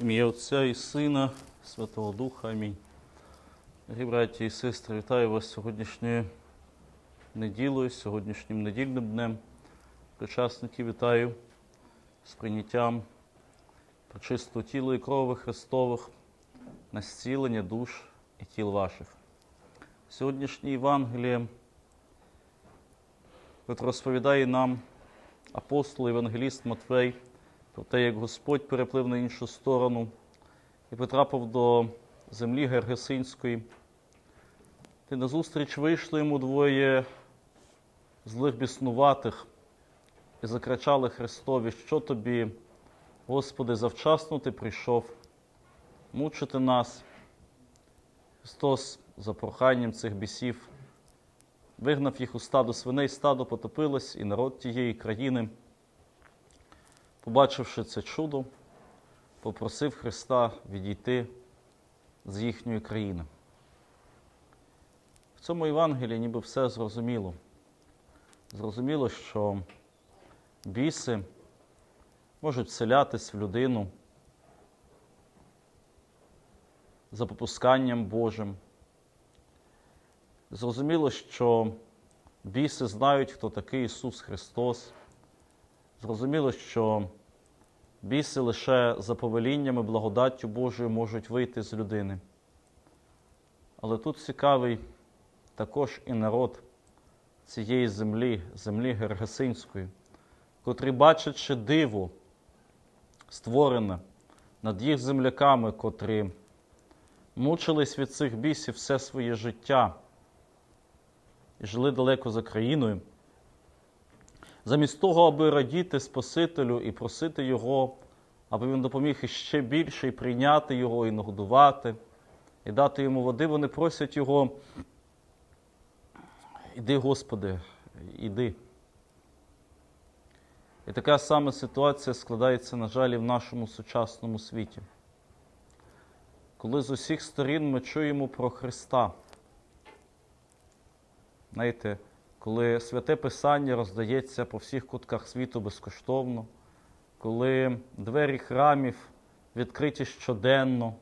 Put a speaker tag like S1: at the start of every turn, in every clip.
S1: Ім'я Отця і Сина, Святого Духа. Амінь. Дорогі браті і сестри, вітаю вас сьогоднішньою неділею, сьогоднішнім недільним днем. Причасників вітаю з прийняттям причистого тіла і крови Христових на зцілення душ і тіл ваших. Сьогоднішнє Євангеліє розповідає нам апостол Євангеліст Матвей про те, як Господь переплив на іншу сторону і потрапив до землі Гергесинської. Ти назустріч вийшли йому двоє злих біснуватих і закричали Христові, що тобі, Господи, завчасно ти прийшов мучити нас. Христос за проханням цих бісів вигнав їх у стадо свиней, стадо потопилось, і народ тієї країни, побачивши це чудо, попросив Христа відійти з їхньої країни. В цьому Євангелії ніби все зрозуміло. Зрозуміло, що біси можуть вселятись в людину за попусканням Божим. Зрозуміло, що біси знають, хто такий Ісус Христос. Зрозуміло, що біси лише за повеліннями, благодаттю Божою можуть вийти з людини. Але тут цікавий також і народ цієї землі, землі Гергасинської, котрий, бачачи диво, створене над їх земляками, котрі мучились від цих бісів все своє життя і жили далеко за країною, замість того, аби радіти Спасителю і просити Його, аби він допоміг іще більше і прийняти Його, і нагодувати, і дати йому води, вони просять Його. Іди, Господи, іди. І така сама ситуація складається, на жаль, і в нашому сучасному світі. Коли з усіх сторін ми чуємо про Христа. Знаєте, коли святе Писання роздається по всіх кутках світу безкоштовно, коли двері храмів відкриті щоденно,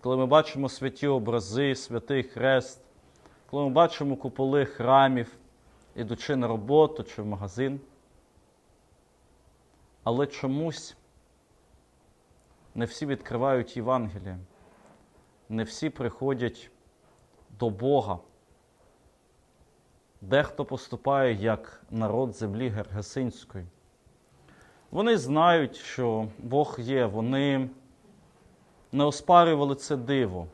S1: коли ми бачимо святі образи, святий хрест, коли ми бачимо куполи храмів, ідучи на роботу чи в магазин. Але чомусь не всі відкривають Євангеліє, не всі приходять до Бога. Дехто поступає як народ землі Гергесинської. Вони знають, що Бог є, вони не оспарювали це диво.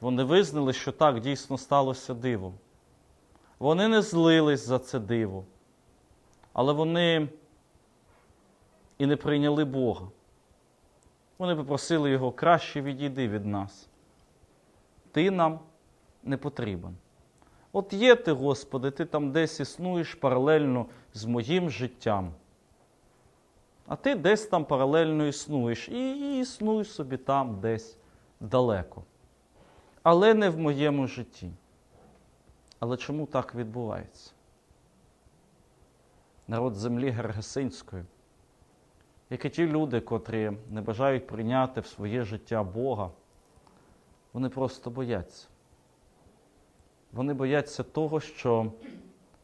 S1: Вони визнали, що так дійсно сталося диво. Вони не злились за це диво, але вони і не прийняли Бога. Вони попросили Його краще відійди від нас. Ти нам не потрібен. От є ти, Господи, ти там десь існуєш паралельно з моїм життям. А ти десь там паралельно існуєш і існуй собі там десь далеко. Але не в моєму житті. Але чому так відбувається? Народ землі Гергесинської, як і ті люди, котрі не бажають прийняти в своє життя Бога, вони просто бояться. Вони бояться того, що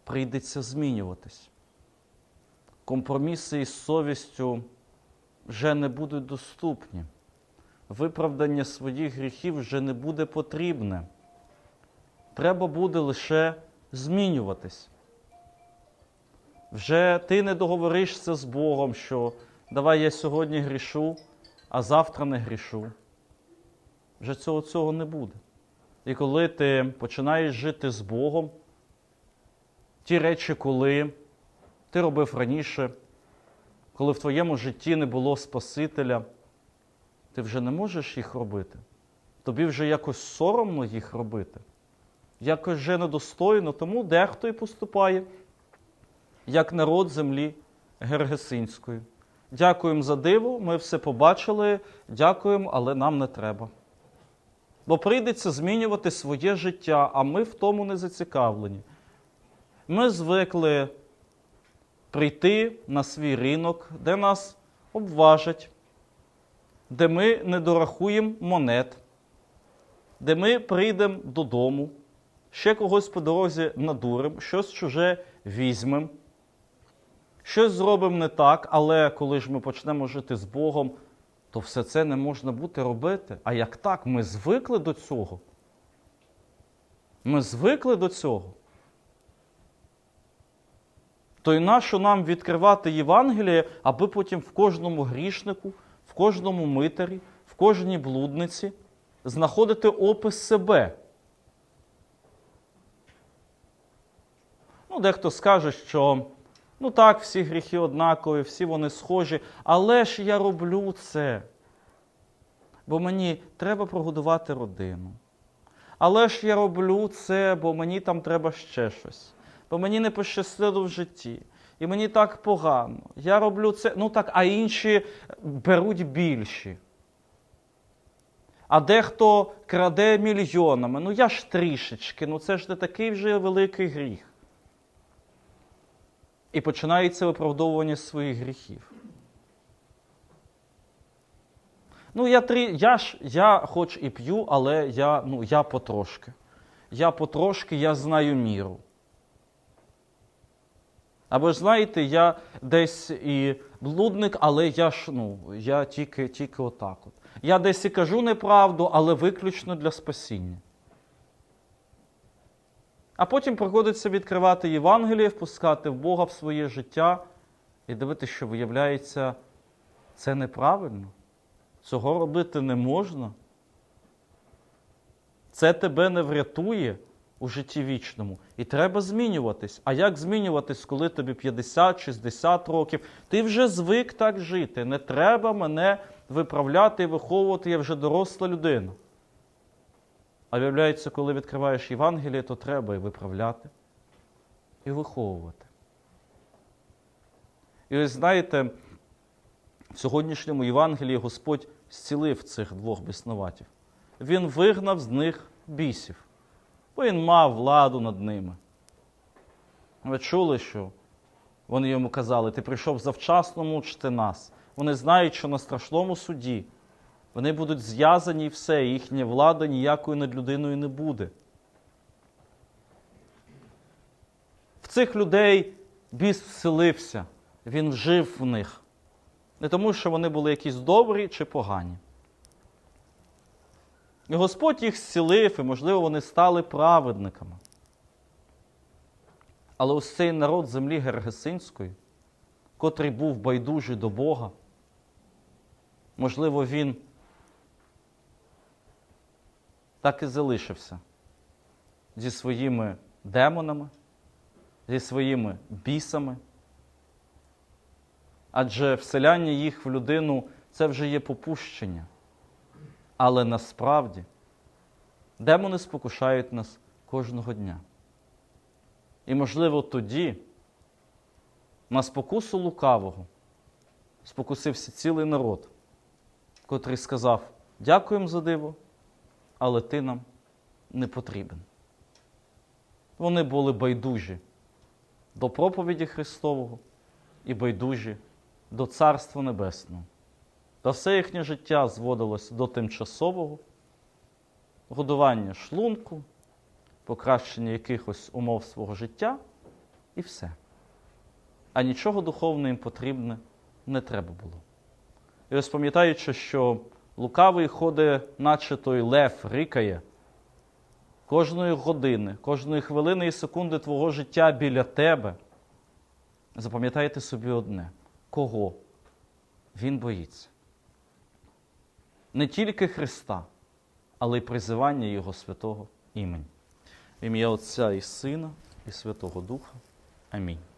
S1: прийдеться змінюватись. Компроміси із совістю вже не будуть доступні. Виправдання своїх гріхів вже не буде потрібне. Треба буде лише змінюватись. Вже ти не договоришся з Богом, що давай я сьогодні грішу, а завтра не грішу. Вже цього цього не буде. І коли ти починаєш жити з Богом, ті речі, коли ти робив раніше, коли в твоєму житті не було Спасителя, ти вже не можеш їх робити. Тобі вже якось соромно їх робити, якось вже недостойно, тому дехто і поступає, як народ землі Гергесинської. Дякуємо за диво, ми все побачили, дякуємо, але нам не треба. Бо прийдеться змінювати своє життя, а ми в тому не зацікавлені. Ми звикли прийти на свій ринок, де нас обважать, де ми не дорахуємо монет, де ми прийдемо додому, ще когось по дорозі надуримо, щось чуже візьмемо, щось зробимо не так, але коли ж ми почнемо жити з Богом, то все це не можна бути робити. А як так? Ми звикли до цього. Ми звикли до цього. То й нащо нам відкривати Євангеліє, аби потім в кожному грішнику, в кожному митарі, в кожній блудниці знаходити опис себе. Ну, дехто скаже, що ну так, всі гріхи однакові, всі вони схожі, але ж я роблю це. Бо мені треба прогодувати родину. Але ж я роблю це, бо мені там треба ще щось. Бо мені не пощастило в житті. І мені так погано. Я роблю це, ну так, а інші беруть більші. А дехто краде мільйонами. Ну я ж трішечки, ну це ж не такий вже великий гріх. І починається виправдовування своїх гріхів. Ну, я три, я ж, я хоч і п'ю, але я, ну, я потрошки. Я потрошки, я знаю міру. Або ж знаєте, я десь і блудник, але я ж, ну, я тільки, тільки отак от. Я десь і кажу неправду, але виключно для спасіння. А потім приходиться відкривати Євангеліє, впускати в Бога в своє життя і дивитися, що виявляється, це неправильно. Цього робити не можна. Це тебе не врятує у житті вічному. І треба змінюватись. А як змінюватись, коли тобі 50-60 років? Ти вже звик так жити. Не треба мене виправляти і виховувати, я вже доросла людина. А виявляється, коли відкриваєш Євангеліє, то треба і виправляти, і виховувати. І ось знаєте, в сьогоднішньому Євангелії Господь зцілив цих двох біснуватів. Він вигнав з них бісів, бо він мав владу над ними. Ви чули, що вони йому казали, ти прийшов завчасно мучити нас. Вони знають, що на страшному суді вони будуть зв'язані і все, їхня влада ніякою над людиною не буде. В цих людей біс вселився, він жив в них. Не тому, що вони були якісь добрі чи погані. І Господь їх зцілив, і, можливо, вони стали праведниками. Але ось цей народ землі Гергесинської, котрий був байдужий до Бога, можливо, він так і залишився зі своїми демонами, зі своїми бісами. Адже вселяння їх в людину це вже є попущення. Але насправді демони спокушають нас кожного дня. І, можливо, тоді на спокусу лукавого спокусився цілий народ, котрий сказав: Дякуємо за диво, але ти нам не потрібен. Вони були байдужі до проповіді Христового і байдужі до Царства Небесного. Та все їхнє життя зводилось до тимчасового годування шлунку, покращення якихось умов свого життя і все. А нічого духовного їм потрібне не треба було. І ось пам'ятаючи, що лукавий ходить, наче той лев рикає, кожної години, кожної хвилини і секунди твого життя біля тебе. Запам'ятайте собі одне: кого він боїться. Не тільки Христа, але й призивання Його святого імені. В ім'я Отця і Сина, і Святого Духа. Амінь.